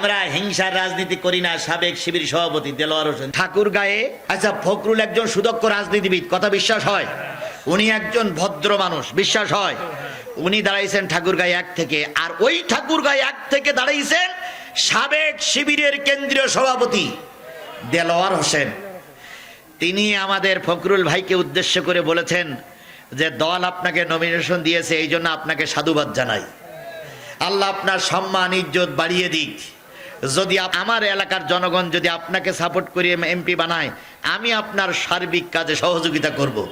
আমরা হিংসার রাজনীতি করি না, সাবেক শিবির সভাপতি দেলোয়ার হোসেন। ঠাকুর গায়ে আচ্ছা ফখরুল একজন সুদক্ষ রাজনীতিবিদ, কথা বিশ্বাস হয়? উনি একজন ভদ্র মানুষ, বিশ্বাস হয়? উনি দাঁড়াইছেন ঠাকুর গায়ে এক থেকে, আর ওই ঠাকুর গায়ে এক থেকে দাঁড়াইছেন সাবেক শিবিরের কেন্দ্রীয় সভাপতি দেলোয়ার হোসেন। তিনি আমাদের ফখরুল ভাইকে উদ্দেশ্য করে বলেছেন যে, দল আপনাকে নমিনেশন দিয়েছে, এই জন্য আপনাকে সাধুবাদ জানাই। আল্লাহ আপনার সম্মান, ইজ্জত বাড়িয়ে দিক। যদি আমার এলাকার জনগণ যদি আপনাকে সাপোর্ট করিয়ে এমপি বানায়, আমি আপনার সার্বিক কাজে সহযোগিতা করব।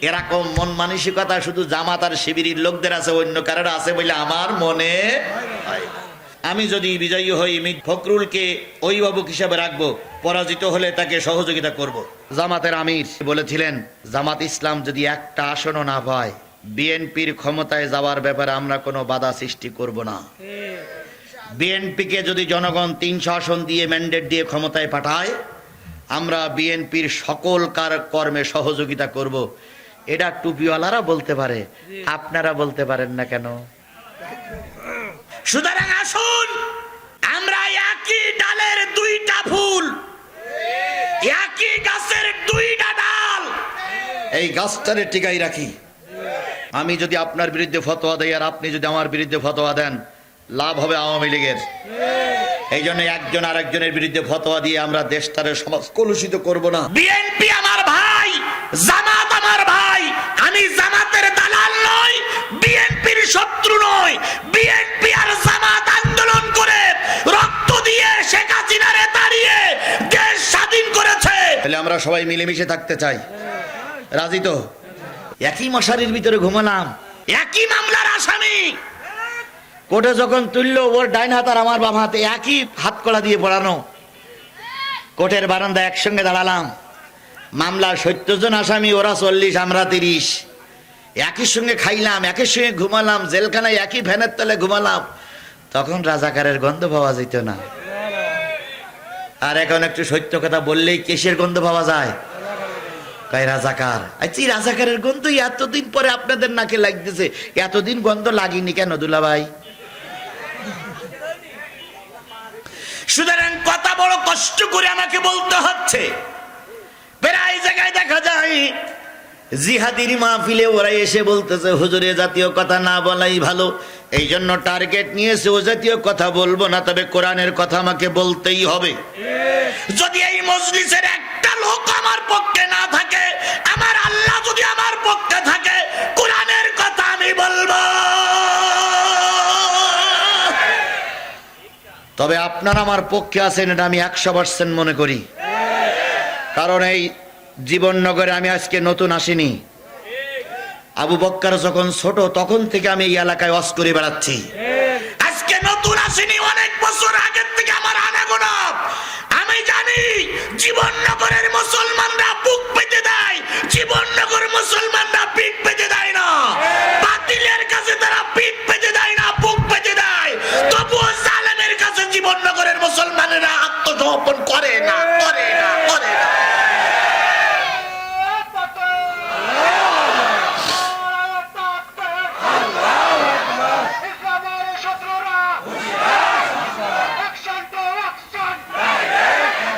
এরকম মন মানসিকতা শুধু জামাত আর শিবিরের লোকদের আছে, অন্য কারোর আছে বলে আমার মনে হয় আমি যদি বিজয়ী হই মি- ফখরুলকে অভিভাবক হিসাবে রাখব, পরাজিত হলে তাকে সহযোগিতা করব। জামাতের আমির বলেছিলেন, জামাত ইসলাম যদি একটা আসনও না পায়, বিএনপির ক্ষমতায় যাওয়ার ব্যাপারে আমরা কোনো বাধা সৃষ্টি করব না বিএনপিকে যদি জনগণ তিনশো আসন দিয়ে ম্যান্ডেট দিয়ে ক্ষমতায় পাঠায়, আমরা বিএনপির সকল কার কর্মে সহযোগিতা করব। এটা টুপিওয়ালারা বলতে পারে, আপনারা বলতে পারেন না কেন? সুতরাং আসুন, আমরা একই ডালের দুইটা ফুল, একই গাছের দুইটা ডাল। এই গাছটারে টিকাই রাখি। আমি যদি আপনার বিরুদ্ধে ফতোয়া দেই আর আপনি যদি আমার বিরুদ্ধে ফতোয়া দেন লাভ হবে আওয়ামী লীগের। এই জন্য একজন আরেকজনের বিরুদ্ধে ফতোয়া দিয়ে আমরা দেশটারে সমাজ কলুষিত করব না। বিএনপি আমার ভাই জামাত আমার ভাই আমি জামাতের দালাল নই বিএনপির শত্রু নই। বিএনপি আর জামাত আন্দোলন করে রক্ত দিয়ে শেখ হাসিনারে তাড়িয়ে দেশ স্বাধীন করেছে। তাহলে আমরা সবাই মিলেমিশে থাকতে চাই। রাজি তো? একই মশারির ভিতরে ঘুমালাম। একই মামলার আসামি। কোর্টে যখন তুললো, ওর ডাইন হাত আর আমার বাম হাতে একই হাত কলা দিয়ে পড়ানো কোর্টের বারান্দা একসঙ্গে দাঁড়ালাম। মামলার সত্তর জন আসামি, ওরা চল্লিশ, আমরা তিরিশ। একই সঙ্গে খাইলাম, একই সঙ্গে ঘুমালাম, জেলখানায় একই ফ্যানের তলে ঘুমালাম। তখন রাজাকারের গন্ধ পাওয়া যেত না। আর এখন একটু সত্য কথা বললেই কেশের গন্ধ পাওয়া যায়। কয়, রাজাকার আচ্ছা এই রাজাকারের গন্ধ এতদিন পরে আপনাদের নাকে লাগতেছে। এতদিন গন্ধ লাগেনি কেন দুলা ভাই সুতরাং কথা বড় কষ্ট করে আমাকে বলতে হচ্ছে। প্রায় জায়গায় দেখা যায়, জিহাদির মাহফিলে ওরা এসে বলতেছে, হুজুরে জাতীয় কথা না বলাই ভালো। এই জন্য টার্গেট নিয়েছে, ও জাতীয় কথা বলব না, তবে কোরআনের কথা আমাকে বলতেই হবে। যদি এই মজলিসের একটা লোক আমার পক্ষে না থাকে, আমার আল্লাহ যদি আমার তবে আপনার আমার পক্ষে আছেন এটা আমি একশো পার্সেন্ট মনে করি। কারণ এই জীবননগরে আমি আজকে নতুন আসিনি। আবু বক্কার যখন ছোট, তখন থেকে আমি এই এলাকায় অস করে বেড়াচ্ছি। আজকে নতুন আসিনি, অনেক বছর আগের থেকে আমার আনাগোনা। আমি জানি জীবননগরের মুসলমানরা বুক পেতে দেয়, জীবননগর মুসলমানরা পিঠ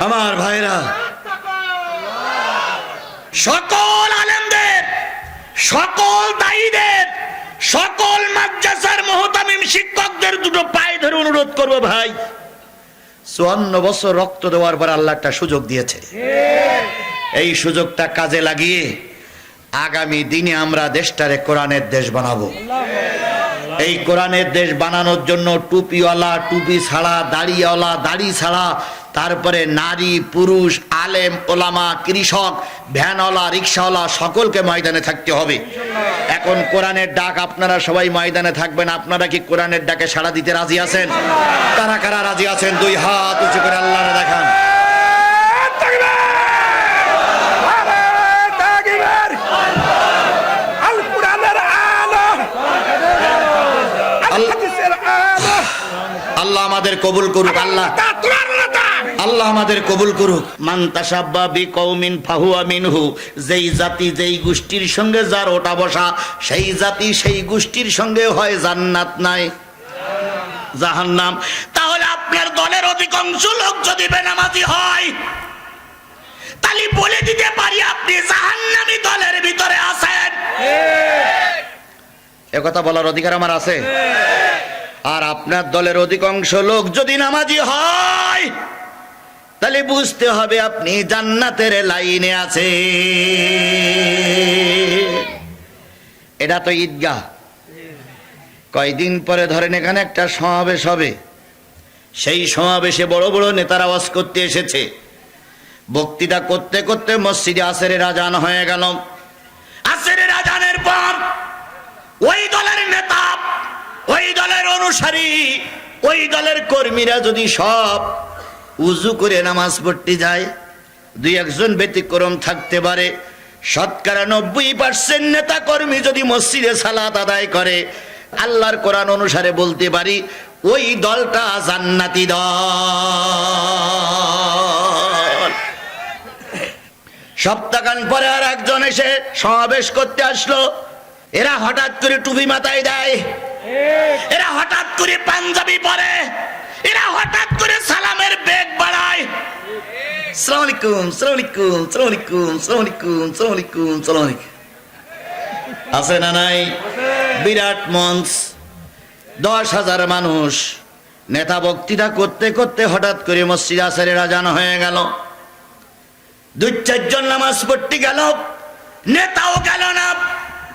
আমার ভাইরা, সকল আলেমদের, সকল দায়ীদের, সকল মাদ্রাসার মহতামিম শিক্ষকদের দুটো পায়ে ধরে অনুরোধ করব ভাই, চুয়ান্ন বছর রক্ত দেওয়ার পর আল্লাহ একটা সুযোগ দিয়েছে। এই সুযোগটা কাজে লাগিয়ে আগামী দিনে আমরা দেশটারে কোরআনের দেশ বানাবো। এই কোরআনের দেশ বানানোর জন্য টুপিওয়ালা, টুপি ছাড়া, দাড়িওয়ালা, দাড়ি ছাড়া তারপরে নারী, পুরুষ, আলেম, ওলামা, কৃষক, ভ্যানওয়ালা, রিক্সাওয়ালা, সকলকে ময়দানে থাকতে হবে। এখন কোরআনের ডাক আপনারা সবাই ময়দানে থাকবেন। আপনারা কি কোরআনের ডাকে সাড়া দিতে রাজি আছেন? কারা কারা রাজি আছেন? দুই হাত উঁচু করে আল্লাহ দেখান। আল্লাহ আমাদের কবুল করুক, আল্লাহ। আল্লাহ আমাদের কবুল করুক। মান বি কওমিন ফাহুয়া মিনহু যেই জাতি যেই গোষ্ঠীর সঙ্গে যার ওটা বসা সেই জাতি সেই গোষ্ঠীর সঙ্গে হয় জান্নাত নাই। জাহান্নাম। তাহলে আপনার দলে অধিকাংশ লোক যদি বেনামাজি হয় তাহলে বলে দিতে পারি আপনি জাহান্নামী দলের ভিতরে আছেন। এ কথা বলার অধিকার আমার আছে। আর আপনার দলের অধিকাংশ লোক যদি নামাজি হয় তাহলে বুঝতে হবে আপনি জান্নাতের লাইনে আছে। এটা তো ঈদগাহ। কয়দিন পরে ধরেন এখানে একটা সমাবেশ হবে। সেই সমাবেশে বড় বড় নেতারা ওয়াজ করতে এসেছে। বক্তৃতা করতে করতে মসজিদে আসেরের আজান হয়ে গেল। আসেরের আজানের পর ওই দলের নেতা, ওই দলের অনুসারী, ওই দলের কর্মীরা যদি সব উজু করে নামাজ পড়তে যায়। দুই একজন ব্যতিক্রম থাকতে পারে। শতকরা নব্বই পার্সেন্ট নেতা কর্মী যদি মসজিদে সালাত আদায় করে, আল্লাহর কোরআন অনুসারে বলতে পারি, ওই দলটা জান্নাতি দল। সপ্তাহখান পরে আর একজন এসে সমাবেশ করতে আসলো। এরা হঠাৎ করে টুপি মাথায় দেয়। এরা হঠাৎ করে পাঞ্জাবি পরে। এরা হঠাৎ করে সালামের বেগ নেতা বক্তৃতা করতে করতে হঠাৎ করে হয়ে গেল। চারজন নামাজ পড়তে গেল। নেতাও গেল না।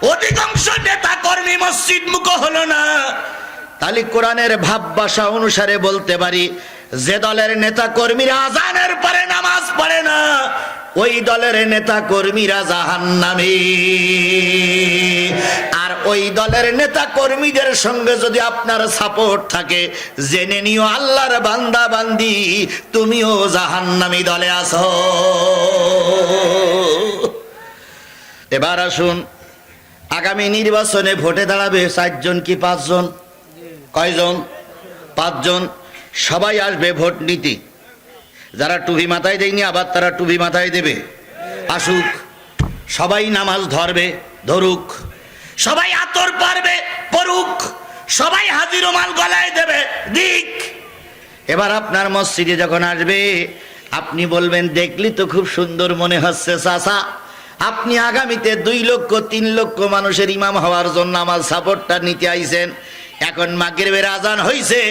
অধিকাংশ নেতা কর্মী মসজিদ মুখ হলো না। তাহলে কোরআনের ভাব ভাষা অনুসারে বলতে পারি, যে দলের নেতা কর্মীরা আজানের পরে নামাজ পড়ে না, ওই দলের নেতা কর্মীরা জাহান্নামী। আর ওই দলের নেতা কর্মীদের সঙ্গে যদি আপনার সাপোর্ট থাকে, জেনে নিও আল্লাহর বান্দা বান্দি তুমিও জাহান্নামী দলে আছো। এবার আসুন, আগামী নির্বাচনে ভোটে দাঁড়াবে চারজন কি পাঁচজন? কয়জন? পাঁচজন? সবাই আসবে ভোট নীতি। যারা টুপি মাথায় দেয়নি, আবার তারা টুপি মাথায় দেবে। আসুক, সবাই নামাজ ধরবে, ধরুক। সবাই আতর পারবে, পড়ুক। সবাই হাজির মাল গলায় দেবে, দিক। এবার আপনার মসজিদে যখন আসবে, আপনি বলবেন, দেখলি তো খুব সুন্দর মনে হচ্ছে, চাচা। আপনি আগামীতে দুই লক্ষ, তিন লক্ষ মানুষের ইমাম হওয়ার জন্য আমার সাপোর্টটা নিতে আইছেন। এখন মাগরেবের আজান হইছে,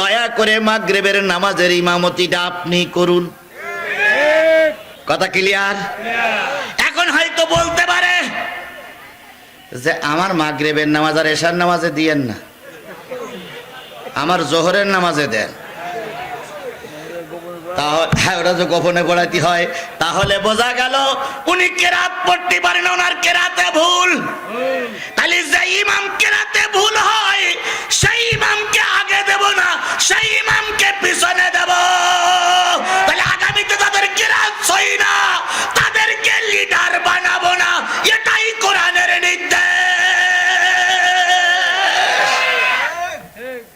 দয়া করে মাগরেবের নামাজের ইমামতিটা আপনি করুন। কথা ক্লিয়ার? এখন হয়তো বলতে পারে যে আমার মাগরেবের নামাজ আর এশার নামাজে দিয়েন না। আমার জোহরের নামাজে দেন। হ্যাঁ গোপনে পড়াতে হয়। তাহলে বোঝা গেল, উনি কেরাত পড়তে পারেন ওনার কেরাতে ভুল। তাহলে যে ইমাম কেরাতে ভুল হয়, সেই ইমাম